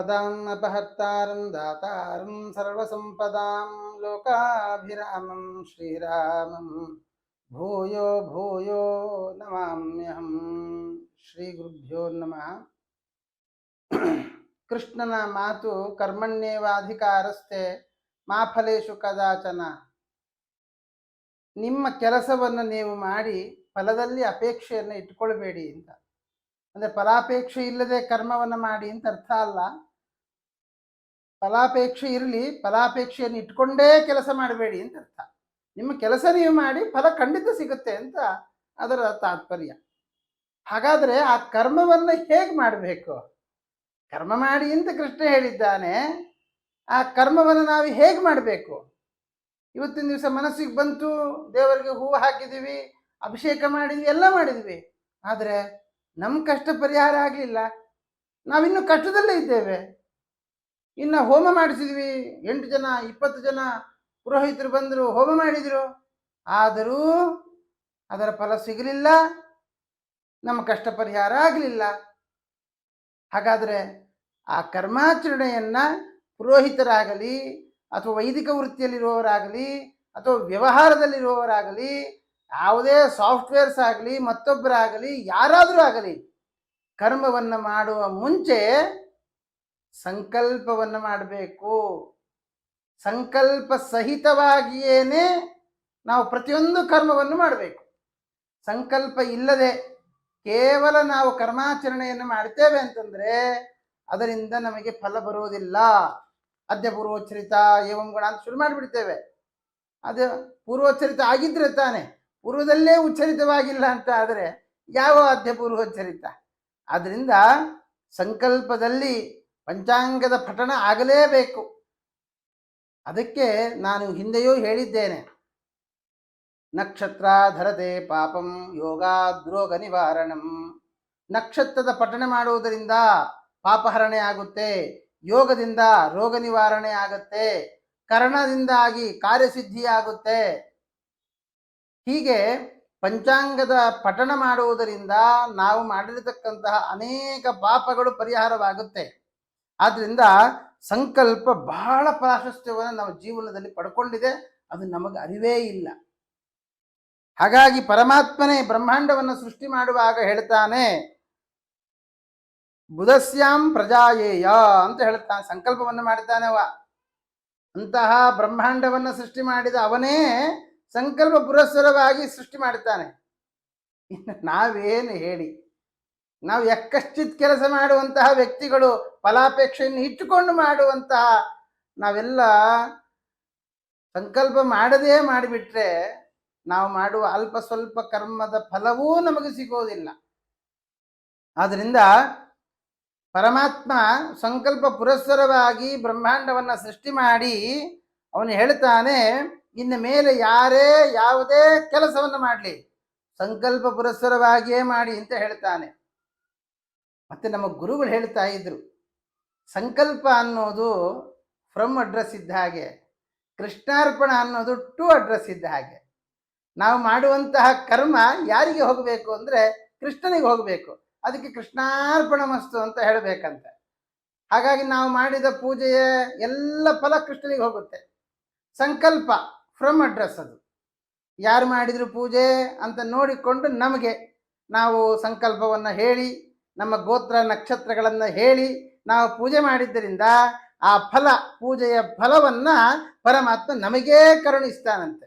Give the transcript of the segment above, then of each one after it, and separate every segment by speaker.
Speaker 1: ಆಪದಾಂ ಅಪಹರ್ತಾರಂ ದಾತಾರಂ ಸರ್ವಸಂಪದಾಂ ಲೋಕಾಭಿರಾಮಂ ಶ್ರೀರಾಮಂ. ಭೂಯೋ ಭೂಯೋ ನಮಾಮ್ಯಹಂ. ಶ್ರೀ ಗುರುಭ್ಯೋ ನಮಃ. ಕೃಷ್ಣನ ಮಾತು ಕರ್ಮಣ್ಯೇವಾಧಿಕಾರಸ್ಥೆ ಮಾ ಫಲೇಶು ಕದಾಚನ. ನಿಮ್ಮ ಕೆಲಸವನ್ನು ನೀವು ಮಾಡಿ ಫಲದಲ್ಲಿ ಅಪೇಕ್ಷೆಯನ್ನು ಇಟ್ಕೊಳ್ಬೇಡಿ ಅಂತ. ಅಂದರೆ ಫಲಾಪೇಕ್ಷೆ ಇಲ್ಲದೆ ಕರ್ಮವನ್ನು ಮಾಡಿ ಅಂತ ಅರ್ಥ ಅಲ್ಲ. ಫಲಾಪೇಕ್ಷೆ ಇರಲಿ, ಫಲಾಪೇಕ್ಷೆಯನ್ನು ಇಟ್ಕೊಂಡೇ ಕೆಲಸ ಮಾಡಬೇಡಿ ಅಂತ ಅರ್ಥ. ನಿಮ್ಮ ಕೆಲಸ ನೀವು ಮಾಡಿ, ಫಲ ಖಂಡಿತ ಸಿಗುತ್ತೆ ಅಂತ ಅದರ ತಾತ್ಪರ್ಯ. ಹಾಗಾದರೆ ಆ ಕರ್ಮವನ್ನು ಹೇಗೆ ಮಾಡಬೇಕು? ಕರ್ಮ ಮಾಡಿ ಅಂತ ಕೃಷ್ಣ ಹೇಳಿದ್ದಾನೆ, ಆ ಕರ್ಮವನ್ನು ನಾವು ಹೇಗೆ ಮಾಡಬೇಕು? ಇವತ್ತಿನ ದಿವಸ ಮನಸ್ಸಿಗೆ ಬಂತು, ದೇವರಿಗೆ ಹೂವು ಹಾಕಿದ್ದೀವಿ, ಅಭಿಷೇಕ ಮಾಡಿದ್ವಿ, ಎಲ್ಲ ಮಾಡಿದ್ವಿ. ಆದರೆ ನಮ್ಮ ಕಷ್ಟ ಪರಿಹಾರ ಆಗಲಿಲ್ಲ. ನಾವಿನ್ನೂ ಕಷ್ಟದಲ್ಲೇ ಇದ್ದೇವೆ. ಇನ್ನು ಹೋಮ ಮಾಡಿಸಿದ್ವಿ. ಎಂಟು ಜನ, ಇಪ್ಪತ್ತು ಜನ ಪುರೋಹಿತರು ಬಂದರು, ಹೋಮ ಮಾಡಿದರು. ಆದರೂ ಅದರ ಫಲ ಸಿಗಲಿಲ್ಲ. ನಮ್ಮ ಕಷ್ಟ ಪರಿಹಾರ ಆಗಲಿಲ್ಲ. ಹಾಗಾದರೆ ಆ ಕರ್ಮಾಚರಣೆಯನ್ನು ಪುರೋಹಿತರಾಗಲಿ ಅಥವಾ ವೈದಿಕ ವೃತ್ತಿಯಲ್ಲಿರುವವರಾಗಲಿ ಅಥವಾ ವ್ಯವಹಾರದಲ್ಲಿರುವವರಾಗಲಿ, ಯಾವುದೇ ಸಾಫ್ಟ್ವೇರ್ಸ್ ಆಗಲಿ, ಮತ್ತೊಬ್ಬರಾಗಲಿ, ಯಾರಾದರೂ ಆಗಲಿ, ಕರ್ಮವನ್ನು ಮಾಡುವ ಮುಂಚೆ ಸಂಕಲ್ಪವನ್ನು ಮಾಡಬೇಕು. ಸಂಕಲ್ಪ ಸಹಿತವಾಗಿಯೇನೆ ನಾವು ಪ್ರತಿಯೊಂದು ಕರ್ಮವನ್ನು ಮಾಡಬೇಕು. ಸಂಕಲ್ಪ ಇಲ್ಲದೆ ಕೇವಲ ನಾವು ಕರ್ಮಾಚರಣೆಯನ್ನು ಮಾಡ್ತೇವೆ ಅಂತಂದರೆ ಅದರಿಂದ ನಮಗೆ ಫಲ ಬರುವುದಿಲ್ಲ. ಅದ್ಯ ಪೂರ್ವೋಚ್ಚರಿತ ಏವಂ ಗುಣ ಅಂತ ಶುರು ಮಾಡಿಬಿಡ್ತೇವೆ. ಅದು ಪೂರ್ವೋಚ್ಚರಿತ ಆಗಿದ್ರೆ ತಾನೆ, ಪೂರ್ವದಲ್ಲೇ ಉಚ್ಚರಿತವಾಗಿಲ್ಲ ಅಂತ ಆದರೆ ಯಾವ ಅಧ್ಯ ಪೂರ್ವೋಚ್ಚರಿತ ಆದ್ದರಿಂದ ಸಂಕಲ್ಪದಲ್ಲಿ ಪಂಚಾಂಗದ ಪಠಣ ಆಗಲೇಬೇಕು. ಅದಕ್ಕೆ ನಾನು ಹಿಂದೆಯೂ ಹೇಳಿದ್ದೇನೆ. ನಕ್ಷತ್ರ ಧರತೆ ಪಾಪಂ ಯೋಗಾದ್ರೋಗ ನಿವಾರಣಂ. ನಕ್ಷತ್ರದ ಪಠಣ ಮಾಡುವುದರಿಂದ ಪಾಪಹರಣೆ ಆಗುತ್ತೆ, ಯೋಗದಿಂದ ರೋಗ ನಿವಾರಣೆ ಆಗುತ್ತೆ, ಕರ್ಣದಿಂದಾಗಿ ಕಾರ್ಯಸಿದ್ಧಿ ಆಗುತ್ತೆ. ಹೀಗೆ ಪಂಚಾಂಗದ ಪಠಣ ಮಾಡುವುದರಿಂದ ನಾವು ಮಾಡಿರತಕ್ಕಂತಹ ಅನೇಕ ಪಾಪಗಳು ಪರಿಹಾರವಾಗುತ್ತೆ. ಆದ್ರಿಂದ ಸಂಕಲ್ಪ ಬಹಳ ಪ್ರಾಶಸ್ತ್ಯವನ್ನು ನಮ್ಮ ಜೀವನದಲ್ಲಿ ಪಡ್ಕೊಂಡಿದೆ. ಅದು ನಮಗೆ ಅರಿವೇ ಇಲ್ಲ. ಹಾಗಾಗಿ ಪರಮಾತ್ಮನೇ ಬ್ರಹ್ಮಾಂಡವನ್ನು ಸೃಷ್ಟಿ ಮಾಡುವಾಗ ಹೇಳ್ತಾನೆ, ಬುಧಸ್ಯಾಂ ಪ್ರಜಾಯೇಯ ಅಂತ ಹೇಳ್ತಾನೆ, ಸಂಕಲ್ಪವನ್ನು ಮಾಡ್ತಾನೆ ಅವ. ಅಂತಹ ಬ್ರಹ್ಮಾಂಡವನ್ನು ಸೃಷ್ಟಿ ಮಾಡಿದ ಅವನೇ ಸಂಕಲ್ಪ ಪುರಸ್ಸರವಾಗಿ ಸೃಷ್ಟಿ ಮಾಡ್ತಾನೆ. ನಾವೇನು ಹೇಳಿ? ನಾವು ಎಕ್ಕಶ್ಚಿತ್ ಕೆಲಸ ಮಾಡುವಂತಹ ವ್ಯಕ್ತಿಗಳು ಫಲಾಪೇಕ್ಷೆಯನ್ನು ಇಟ್ಟುಕೊಂಡು ಮಾಡುವಂತಹ ನಾವೆಲ್ಲ ಸಂಕಲ್ಪ ಮಾಡದೇ ಮಾಡಿಬಿಟ್ರೆ ನಾವು ಮಾಡುವ ಅಲ್ಪ ಸ್ವಲ್ಪ ಕರ್ಮದ ಫಲವೂ ನಮಗೆ ಸಿಗೋದಿಲ್ಲ. ಆದ್ದರಿಂದ ಪರಮಾತ್ಮ ಸಂಕಲ್ಪ ಪುರಸ್ಸರವಾಗಿ ಬ್ರಹ್ಮಾಂಡವನ್ನು ಸೃಷ್ಟಿ ಮಾಡಿ ಅವನು ಹೇಳ್ತಾನೆ, ಇನ್ನು ಮೇಲೆ ಯಾರೇ ಯಾವುದೇ ಕೆಲಸವನ್ನು ಮಾಡಲಿ, ಸಂಕಲ್ಪ ಪುರಸ್ಸರವಾಗಿಯೇ ಮಾಡಿ ಅಂತ ಹೇಳ್ತಾನೆ. ಮತ್ತೆ ನಮ್ಮ ಗುರುಗಳು ಹೇಳ್ತಾ ಇದ್ರು, ಸಂಕಲ್ಪ ಅನ್ನೋದು ಫ್ರಮ್ ಅಡ್ರೆಸ್ ಇದ್ದ ಹಾಗೆ, ಕೃಷ್ಣಾರ್ಪಣ ಅನ್ನೋದು ಟು ಅಡ್ರೆಸ್ ಇದ್ದ ಹಾಗೆ. ನಾವು ಮಾಡುವಂತಹ ಕರ್ಮ ಯಾರಿಗೆ ಹೋಗಬೇಕು ಅಂದರೆ ಕೃಷ್ಣನಿಗೆ ಹೋಗಬೇಕು. ಅದಕ್ಕೆ ಕೃಷ್ಣಾರ್ಪಣ ಮಸ್ತು ಅಂತ ಹೇಳಬೇಕಂತ. ಹಾಗಾಗಿ ನಾವು ಮಾಡಿದ ಪೂಜೆಯ ಎಲ್ಲ ಫಲ ಕೃಷ್ಣನಿಗೆ ಹೋಗುತ್ತೆ. ಸಂಕಲ್ಪ ಫ್ರಮ್ ಅಡ್ರೆಸ್ ಅದು. ಯಾರು ಮಾಡಿದ್ರು ಪೂಜೆ ಅಂತ ನೋಡಿಕೊಂಡು ನಮಗೆ ನಾವು ಸಂಕಲ್ಪವನ್ನು ಹೇಳಿ ನಮ್ಮ ಗೋತ್ರ ನಕ್ಷತ್ರಗಳನ್ನು ಹೇಳಿ ನಾವು ಪೂಜೆ ಮಾಡಿದ್ದರಿಂದ ಆ ಫಲ, ಪೂಜೆಯ ಫಲವನ್ನು ಪರಮಾತ್ಮ ನಮಗೇ ಕರುಣಿಸ್ತಾನಂತೆ.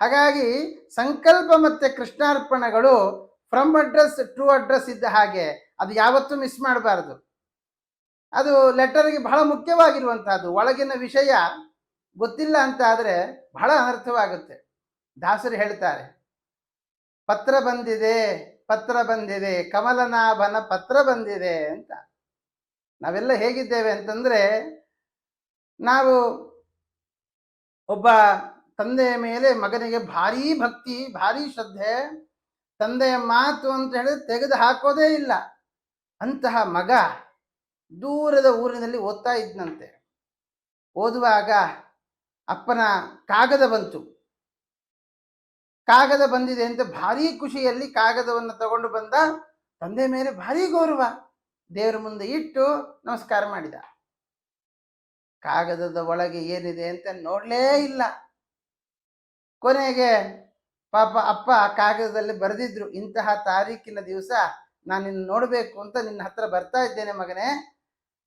Speaker 1: ಹಾಗಾಗಿ ಸಂಕಲ್ಪ ಮತ್ತು ಕೃಷ್ಣಾರ್ಪಣಗಳು ಫ್ರಮ್ ಅಡ್ರೆಸ್ ಟು ಅಡ್ರೆಸ್ ಇದ್ದ ಹಾಗೆ ಅದು ಯಾವತ್ತೂ ಮಿಸ್ ಮಾಡಬಾರದು. ಅದು ಲೆಟರ್ಗೆ ಬಹಳ ಮುಖ್ಯವಾಗಿರುವಂತಹದ್ದು. ಒಳಗಿನ ವಿಷಯ ಗೊತ್ತಿಲ್ಲ ಅಂತ ಆದರೆ ಬಹಳ ಅನರ್ಥವಾಗುತ್ತೆ. ದಾಸರು ಹೇಳ್ತಾರೆ, ಪತ್ರ ಬಂದಿದೆ ಪತ್ರ ಬಂದಿದೆ, ಕಮಲನಾಭನ ಪತ್ರ ಬಂದಿದೆ ಅಂತ. ನಾವೆಲ್ಲ ಹೇಗಿದ್ದೇವೆ ಅಂತಂದ್ರೆ, ನಾವು ಒಬ್ಬ ತಂದೆಯ ಮೇಲೆ ಮಗನಿಗೆ ಭಾರೀ ಭಕ್ತಿ, ಭಾರೀ ಶ್ರದ್ಧೆ, ತಂದೆಯ ಮಾತು ಅಂತ ಹೇಳಿದ್ರೆ ತೆಗೆದು ಹಾಕೋದೇ ಇಲ್ಲ. ಅಂತಹ ಮಗ ದೂರದ ಊರಿನಲ್ಲಿ ಓದ್ತಾ ಇದ್ನಂತೆ. ಓದುವಾಗ ಅಪ್ಪನ ಕಾಗದ ಬಂತು. ಕಾಗದ ಬಂದಿದೆ ಅಂತ ಭಾರಿ ಖುಷಿಯಲ್ಲಿ ಕಾಗದವನ್ನು ತಗೊಂಡು ಬಂದ ತಂದೆ ಮೇಲೆ ಭಾರಿ ಗೌರವ. ದೇವರ ಮುಂದೆ ಇಟ್ಟು ನಮಸ್ಕಾರ ಮಾಡಿದ. ಕಾಗದದ ಒಳಗೆ ಏನಿದೆ ಅಂತ ನೋಡಲೇ ಇಲ್ಲ. ಕೊನೆಗೆ ಪಾಪ ಅಪ್ಪ ಕಾಗದದಲ್ಲಿ ಬರೆದಿದ್ರು, ಇಂತಹ ತಾರೀಕಿನ ದಿವಸ ನಾನು ನಿನ್ನ ನೋಡಬೇಕು ಅಂತ ನಿನ್ನ ಹತ್ರ ಬರ್ತಾ ಇದ್ದೇನೆ ಮಗನೇ.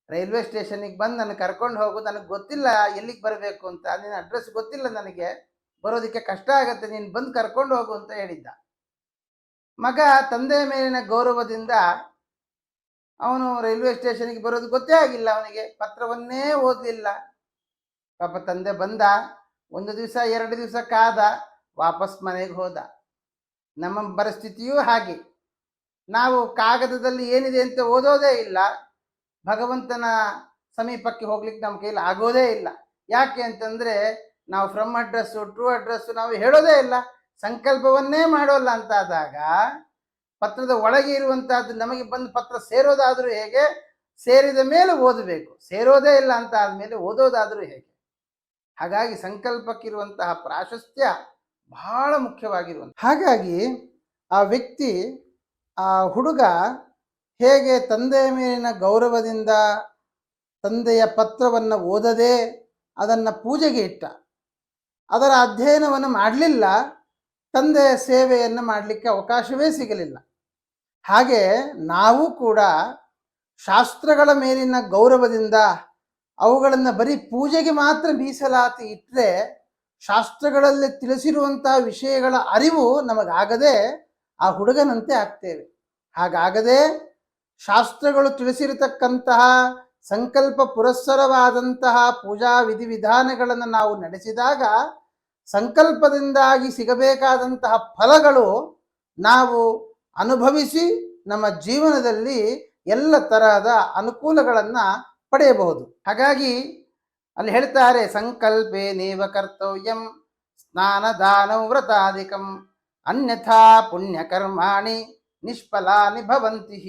Speaker 1: ರೈಲ್ವೆ ಸ್ಟೇಷನಿಗೆ ಬಂದು ನನಗೆ ಕರ್ಕೊಂಡು ಹೋಗು, ನನಗೆ ಗೊತ್ತಿಲ್ಲ ಎಲ್ಲಿಗೆ ಬರಬೇಕು ಅಂತ ನಿನ್ನ ಅಡ್ರೆಸ್ ಗೊತ್ತಿಲ್ಲ ನನಗೆ. ಬರೋದಕ್ಕೆ ಕಷ್ಟ ಆಗತ್ತೆ, ನೀನು ಬಂದು ಕರ್ಕೊಂಡು ಹೋಗು ಅಂತ ಹೇಳಿದ್ದ. ಮಗ ತಂದೆಯ ಮೇಲಿನ ಗೌರವದಿಂದ ಅವನು ರೈಲ್ವೆ ಸ್ಟೇಷನ್ಗೆ ಬರೋದು ಗೊತ್ತೇ ಆಗಿಲ್ಲ ಅವನಿಗೆ, ಪತ್ರವನ್ನೇ ಓದಲಿಲ್ಲ. ಪಾಪ ತಂದೆ ಬಂದ, ಒಂದು ದಿವಸ, ಎರಡು ದಿವಸ ಕಾದ, ವಾಪಸ್ ಮನೆಗೆ ಹೋದ. ನಮ್ಮ ಪರಿಸ್ಥಿತಿಯೂ ಹಾಗೆ. ನಾವು ಕಾಗದದಲ್ಲಿ ಏನಿದೆ ಅಂತ ಓದೋದೇ ಇಲ್ಲ. ಭಗವಂತನ ಸಮೀಪಕ್ಕೆ ಹೋಗ್ಲಿಕ್ಕೆ ನಮ್ಮ ಕೈಲಿ ಆಗೋದೇ ಇಲ್ಲ. ಯಾಕೆ ಅಂತಂದ್ರೆ ನಾವು ಫ್ರಮ್ ಅಡ್ರೆಸ್ಸು ಟ್ರೂ ಅಡ್ರೆಸ್ಸು ನಾವು ಹೇಳೋದೇ ಇಲ್ಲ. ಸಂಕಲ್ಪವನ್ನೇ ಮಾಡೋಲ್ಲ ಅಂತಾದಾಗ, ಪತ್ರದ ಒಳಗೆ ಇರುವಂತಹದ್ದು ನಮಗೆ ಬಂದು ಪತ್ರ ಸೇರೋದಾದರೂ ಹೇಗೆ? ಸೇರಿದ ಮೇಲೆ ಓದಬೇಕು. ಸೇರೋದೇ ಇಲ್ಲ ಅಂತ ಆದಮೇಲೆ ಓದೋದಾದರೂ ಹೇಗೆ? ಹಾಗಾಗಿ ಸಂಕಲ್ಪಕ್ಕಿರುವಂತಹ ಪ್ರಾಶಸ್ತ್ಯ ಬಹಳ ಮುಖ್ಯವಾಗಿರುವಂಥ ಹಾಗಾಗಿ ಆ ವ್ಯಕ್ತಿ, ಆ ಹುಡುಗ ಹೇಗೆ ತಂದೆಯ ಮೇಲಿನ ಗೌರವದಿಂದ ತಂದೆಯ ಪತ್ರವನ್ನು ಓದದೆ ಅದನ್ನು ಪೂಜೆಗೆ ಇಟ್ಟ. ಅದರ ಅಧ್ಯಯನವನ್ನು ಮಾಡಲಿಲ್ಲ ತಂದೆಯ ಸೇವೆಯನ್ನು ಮಾಡಲಿಕ್ಕೆ ಅವಕಾಶವೇ ಸಿಗಲಿಲ್ಲ. ಹಾಗೆ ನಾವು ಕೂಡ ಶಾಸ್ತ್ರಗಳ ಮೇಲಿನ ಗೌರವದಿಂದ ಅವುಗಳನ್ನು ಬರೀ ಪೂಜೆಗೆ ಮಾತ್ರ ಮೀಸಲಾತಿ ಇಟ್ಟರೆ ಶಾಸ್ತ್ರಗಳಲ್ಲಿ ತಿಳಿಸಿರುವಂತಹ ವಿಷಯಗಳ ಅರಿವು ನಮಗಾಗದೆ ಆ ಹುಡುಗನಂತೆ ಆಗ್ತೇವೆ. ಹಾಗಾಗದೆ ಶಾಸ್ತ್ರಗಳು ತಿಳಿಸಿರತಕ್ಕಂತಹ ಸಂಕಲ್ಪ ಪುರಸ್ಸರವಾದಂತಹ ಪೂಜಾ ವಿಧಿವಿಧಾನಗಳನ್ನು ನಾವು ನಡೆಸಿದಾಗ ಸಂಕಲ್ಪದಿಂದಾಗಿ ಸಿಗಬೇಕಾದಂತಹ ಫಲಗಳು ನಾವು ಅನುಭವಿಸಿ ನಮ್ಮ ಜೀವನದಲ್ಲಿ ಎಲ್ಲ ತರಹದ ಅನುಕೂಲಗಳನ್ನು ಪಡೆಯಬಹುದು. ಹಾಗಾಗಿ ಅಲ್ಲಿ ಹೇಳ್ತಾರೆ, ಸಂಕಲ್ಪೆ ನೇವ ಕರ್ತವ್ಯಂ ಸ್ನಾನ ದಾನ ವ್ರತಾಧಿಕಂ, ಅನ್ಯಥಾ ಪುಣ್ಯಕರ್ಮಾಣಿ ನಿಷ್ಫಲಾನಿ ಭವಂತಿ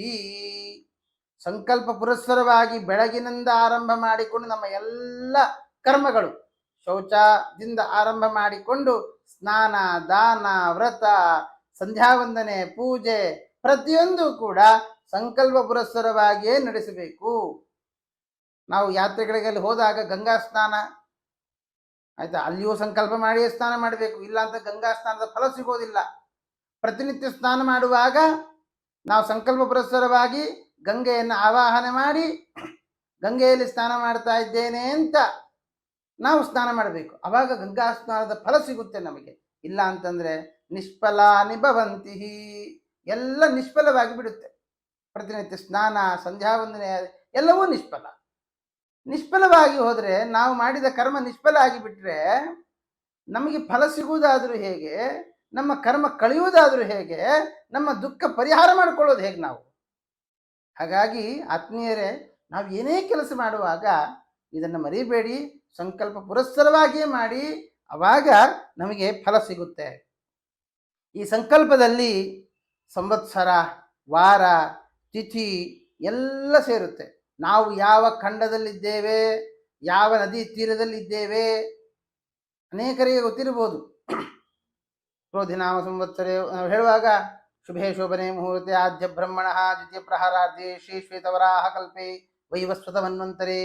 Speaker 1: ಸಂಕಲ್ಪ ಪುರಸ್ಸರವಾಗಿ ಬೆಳಗಿನಿಂದ ಆರಂಭ ಮಾಡಿಕೊಂಡು ನಮ್ಮ ಎಲ್ಲ ಕರ್ಮಗಳು ಶೌಚದಿಂದ ಆರಂಭ ಮಾಡಿಕೊಂಡು ಸ್ನಾನ, ದಾನ, ವ್ರತ, ಸಂಧ್ಯಾವಂದನೆ, ಪೂಜೆ ಪ್ರತಿಯೊಂದು ಕೂಡ ಸಂಕಲ್ಪ ಪುರಸ್ಸರವಾಗಿಯೇ ನಡೆಸಬೇಕು. ನಾವು ಯಾತ್ರೆಗಳಿಗೆ ಹೋದಾಗ ಗಂಗಾ ಸ್ನಾನ, ಆಯ್ತಾ? ಅಲ್ಲಿಯೂ ಸಂಕಲ್ಪ ಮಾಡಿಯೇ ಸ್ನಾನ ಮಾಡಬೇಕು. ಇಲ್ಲ ಅಂತ ಗಂಗಾ ಸ್ನಾನದ ಫಲ ಸಿಗೋದಿಲ್ಲ. ಪ್ರತಿನಿತ್ಯ ಸ್ನಾನ ಮಾಡುವಾಗ ನಾವು ಸಂಕಲ್ಪ ಪುರಸ್ಸರವಾಗಿ ಗಂಗೆಯನ್ನು ಆವಾಹನೆ ಮಾಡಿ, ಗಂಗೆಯಲ್ಲಿ ಸ್ನಾನ ಮಾಡ್ತಾ ಇದ್ದೇನೆ ಅಂತ ನಾವು ಸ್ನಾನ ಮಾಡಬೇಕು. ಅವಾಗ ಗಂಗಾ ಸ್ನಾನದ ಫಲ ಸಿಗುತ್ತೆ ನಮಗೆ. ಇಲ್ಲ ಅಂತಂದ್ರೆ ನಿಷ್ಫಲ ನಿಭವಂತಿ ಎಲ್ಲ ನಿಷ್ಫಲವಾಗಿ ಬಿಡುತ್ತೆ. ಪ್ರತಿನಿತ್ಯ ಸ್ನಾನ ಸಂಧ್ಯಾವಂದನೆ ಎಲ್ಲವೂ ನಿಷ್ಫಲ. ನಿಷ್ಫಲವಾಗಿ ಹೋದರೆ ನಾವು ಮಾಡಿದ ಕರ್ಮ ನಿಷ್ಫಲ ಆಗಿಬಿಟ್ರೆ ನಮಗೆ ಫಲ ಸಿಗುವುದಾದರೂ ಹೇಗೆ, ನಮ್ಮ ಕರ್ಮ ಕಳೆಯುವುದಾದರೂ ಹೇಗೆ, ನಮ್ಮ ದುಃಖ ಪರಿಹಾರ ಮಾಡಿಕೊಳ್ಳೋದು ಹೇಗೆ ನಾವು? ಹಾಗಾಗಿ ಆತ್ಮೀಯರೇ, ನಾವು ಏನೇ ಕೆಲಸ ಮಾಡುವಾಗ ಇದನ್ನು ಮರಿಬೇಡಿ. ಸಂಕಲ್ಪ ಪುರಸ್ಸರವಾಗಿಯೇ ಮಾಡಿ ಅವಾಗ ನಮಗೆ ಫಲ ಸಿಗುತ್ತೆ. ಈ ಸಂಕಲ್ಪದಲ್ಲಿ ಸಂವತ್ಸರ, ವಾರ, ತಿಥಿ ಎಲ್ಲ ಸೇರುತ್ತೆ. ನಾವು ಯಾವ ಖಂಡದಲ್ಲಿದ್ದೇವೆ, ಯಾವ ನದಿ ತೀರದಲ್ಲಿದ್ದೇವೆ ಅನೇಕರಿಗೆ ಗೊತ್ತಿರಬಹುದು. ಕ್ರೋಧಿನಾಮ ಸಂವತ್ಸರೇ ನಾವು ಹೇಳುವಾಗ ಶುಭೇ ಶೋಭನೆ ಮುಹೂರ್ತೆ ಆದ್ಯ ಬ್ರಹ್ಮಣ ದ್ವಿತೀಯ ಪ್ರಹಾರಾರ್ಧಿ ಶ್ರೀ ಶ್ವೇತವರಾಹ ಕಲ್ಪೆ ವೈವಸ್ವತ ಮನ್ವಂತರೆ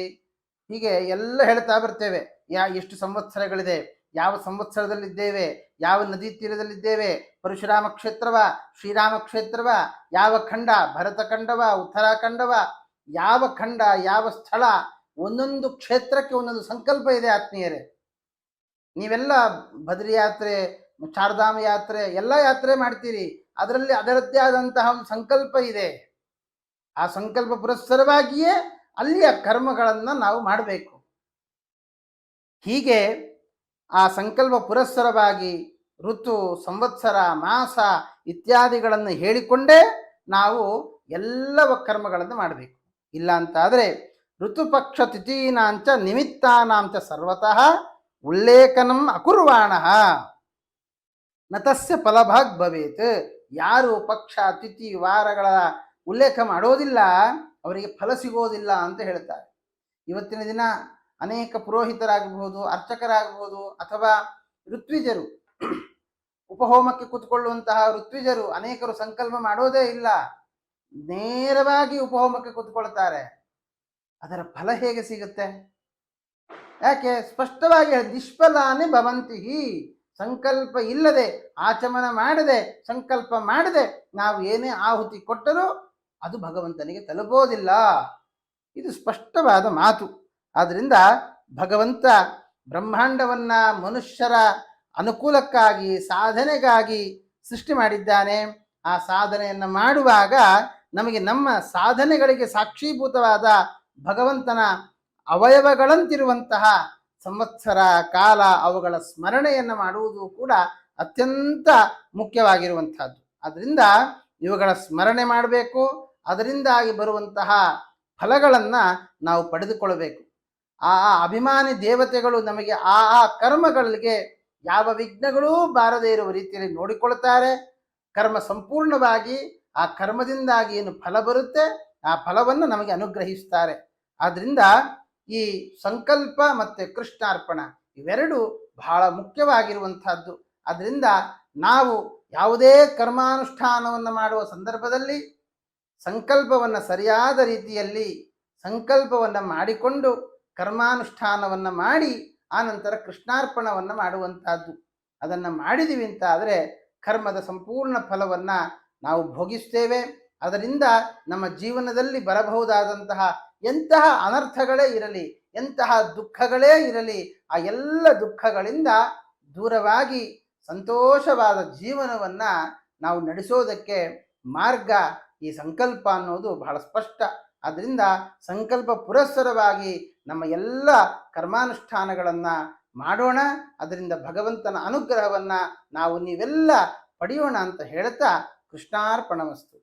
Speaker 1: ಹೀಗೆ ಎಲ್ಲ ಹೇಳ್ತಾ ಬರ್ತೇವೆ. ಯಾ, ಎಷ್ಟು ಸಂವತ್ಸರಗಳಿದೆ, ಯಾವ ಸಂವತ್ಸರದಲ್ಲಿದ್ದೇವೆ, ಯಾವ ನದಿ ತೀರದಲ್ಲಿದ್ದೇವೆ, ಪರಶುರಾಮ ಕ್ಷೇತ್ರವ, ಶ್ರೀರಾಮ ಕ್ಷೇತ್ರವ, ಯಾವ ಖಂಡ, ಭರತ ಖಂಡವ ಉತ್ತರಾಖಂಡವ ಯಾವ ಖಂಡ, ಯಾವ ಸ್ಥಳ, ಒಂದೊಂದು ಕ್ಷೇತ್ರಕ್ಕೆ ಒಂದೊಂದು ಸಂಕಲ್ಪ ಇದೆ ಆತ್ಮೀಯರೇ. ನೀವೆಲ್ಲ ಬದ್ರಿ ಯಾತ್ರೆ, ಚಾರ್ಧಾಮ ಯಾತ್ರೆ, ಎಲ್ಲ ಯಾತ್ರೆ ಮಾಡ್ತೀರಿ. ಅದರಲ್ಲಿ ಅದರದ್ದೇ ಆದಂತಹ ಸಂಕಲ್ಪ ಇದೆ. ಆ ಸಂಕಲ್ಪ ಪುರಸ್ಸರವಾಗಿಯೇ ಅಲ್ಲಿಯ ಕರ್ಮಗಳನ್ನು ನಾವು ಮಾಡಬೇಕು. ಹೀಗೆ ಆ ಸಂಕಲ್ಪ ಪುರಸ್ಸರವಾಗಿ ಋತು, ಸಂವತ್ಸರ, ಮಾಸ ಇತ್ಯಾದಿಗಳನ್ನು ಹೇಳಿಕೊಂಡೇ ನಾವು ಎಲ್ಲ ಕರ್ಮಗಳನ್ನು ಮಾಡಬೇಕು. ಇಲ್ಲ ಅಂತಾದರೆ ಋತುಪಕ್ಷ ತಿಥೀನಾಂಚ ನಿಮಿತ್ತಾನಾಂಚ ಸರ್ವತಃ ಉಲ್ಲೇಖನಂ ಅಕುರ್ವಾಣ. ನತಸ್ಯ ಫಲಭಾಗ್ ಭವೇತ್. ಯಾರು ಪಕ್ಷ, ತಿಥಿ, ವಾರಗಳ ಉಲ್ಲೇಖ ಮಾಡೋದಿಲ್ಲ ಅವರಿಗೆ ಫಲ ಸಿಗೋದಿಲ್ಲ ಅಂತ ಹೇಳ್ತಾರೆ. ಇವತ್ತಿನ ದಿನ ಅನೇಕ ಪುರೋಹಿತರಾಗಬಹುದು, ಅರ್ಚಕರಾಗಬಹುದು, ಅಥವಾ ಋತ್ವಿಜರು, ಉಪಹೋಮಕ್ಕೆ ಕೂತ್ಕೊಳ್ಳುವಂತಹ ಋತ್ವಿಜರು ಅನೇಕರು ಸಂಕಲ್ಪ ಮಾಡೋದೇ ಇಲ್ಲ. ನೇರವಾಗಿ ಉಪಹೋಮಕ್ಕೆ ಕೂತ್ಕೊಳ್ತಾರೆ. ಅದರ ಫಲ ಹೇಗೆ ಸಿಗುತ್ತೆ? ಯಾಕೆ? ಸ್ಪಷ್ಟವಾಗಿ ನಿಷ್ಫಲಾನೆ ಭವಂತಿ ಸಂಕಲ್ಪ ಇಲ್ಲದೆ, ಆಚಮನ ಮಾಡದೆ, ಸಂಕಲ್ಪ ಮಾಡದೆ, ನಾವು ಏನೇ ಆಹುತಿ ಕೊಟ್ಟರೂ ಅದು ಭಗವಂತನಿಗೆ ತಲುಪೋದಿಲ್ಲ. ಇದು ಸ್ಪಷ್ಟವಾದ ಮಾತು. ಆದ್ದರಿಂದ ಭಗವಂತ ಬ್ರಹ್ಮಾಂಡವನ್ನ ಮನುಷ್ಯರ ಅನುಕೂಲಕ್ಕಾಗಿ, ಸಾಧನೆಗಾಗಿ ಸೃಷ್ಟಿ ಮಾಡಿದ್ದಾನೆ. ಆ ಸಾಧನೆಯನ್ನು ಮಾಡುವಾಗ ನಮಗೆ ನಮ್ಮ ಸಾಧನೆಗಳಿಗೆ ಸಾಕ್ಷೀಭೂತವಾದ ಭಗವಂತನ ಅವಯವಗಳಂತಿರುವಂತಹ ಸಂವತ್ಸರ ಕಾಲ ಅವುಗಳ ಸ್ಮರಣೆಯನ್ನು ಮಾಡುವುದು ಕೂಡ ಅತ್ಯಂತ ಮುಖ್ಯವಾಗಿರುವಂತಹದ್ದು ಆದ್ದರಿಂದ ಇವುಗಳ ಸ್ಮರಣೆ ಮಾಡಬೇಕು ಅದರಿಂದಾಗಿ ಬರುವಂತಹ ಫಲಗಳನ್ನು ನಾವು ಪಡೆದುಕೊಳ್ಳಬೇಕು. ಆ ಆ ಅಭಿಮಾನಿ ದೇವತೆಗಳು ನಮಗೆ ಆ ಆ ಕರ್ಮಗಳಿಗೆ ಯಾವ ವಿಘ್ನಗಳೂ ಬಾರದೇ ಇರುವ ರೀತಿಯಲ್ಲಿ ನೋಡಿಕೊಳ್ತಾರೆ ಕರ್ಮ ಸಂಪೂರ್ಣವಾಗಿ ಆ ಕರ್ಮದಿಂದಾಗಿ ಏನು ಫಲ ಬರುತ್ತೆ, ಆ ಫಲವನ್ನು ನಮಗೆ ಅನುಗ್ರಹಿಸ್ತಾರೆ ಆದ್ದರಿಂದ ಈ ಸಂಕಲ್ಪ ಮತ್ತೆ ಕೃಷ್ಣಾರ್ಪಣ ಇವೆರಡು ಬಹಳ ಮುಖ್ಯವಾಗಿರುವಂತಹದ್ದು ಅದರಿಂದ ನಾವು ಯಾವುದೇ ಕರ್ಮಾನುಷ್ಠಾನವನ್ನು ಮಾಡುವ ಸಂದರ್ಭದಲ್ಲಿ ಸಂಕಲ್ಪವನ್ನು ಸರಿಯಾದ ರೀತಿಯಲ್ಲಿ ಸಂಕಲ್ಪವನ್ನು ಮಾಡಿಕೊಂಡು ಕರ್ಮಾನುಷ್ಠಾನವನ್ನು ಮಾಡಿ ಆನಂತರ ನಂತರ ಕೃಷ್ಣಾರ್ಪಣವನ್ನು ಮಾಡುವಂಥದ್ದು ಅದನ್ನು ಮಾಡಿದೀವಿ ಅಂತ ಆದರೆ ಕರ್ಮದ ಸಂಪೂರ್ಣ ಫಲವನ್ನು ನಾವು ಭೋಗಿಸ್ತೇವೆ. ಅದರಿಂದ ನಮ್ಮ ಜೀವನದಲ್ಲಿ ಬರಬಹುದಾದಂತಹ ಎಂತಹ ಅನರ್ಥಗಳೇ ಇರಲಿ, ಎಂತಹ ದುಃಖಗಳೇ ಇರಲಿ, ಆ ಎಲ್ಲ ದುಃಖಗಳಿಂದ ದೂರವಾಗಿ ಸಂತೋಷವಾದ ಜೀವನವನ್ನು ನಾವು ನಡೆಸೋದಕ್ಕೆ ಮಾರ್ಗ ಈ ಸಂಕಲ್ಪ ಅನ್ನೋದು ಬಹಳ ಸ್ಪಷ್ಟ. ಆದ್ದರಿಂದ ಸಂಕಲ್ಪ ಪುರಸ್ಸರವಾಗಿ ನಮ್ಮ ಎಲ್ಲ ಕರ್ಮಾನುಷ್ಠಾನಗಳನ್ನು ಮಾಡೋಣ. ಅದರಿಂದ ಭಗವಂತನ ಅನುಗ್ರಹವನ್ನು ನಾವು ನೀವೆಲ್ಲ ಪಡೆಯೋಣ ಅಂತ ಹೇಳ್ತಾ ಕೃಷ್ಣಾರ್ಪಣವಸ್ತು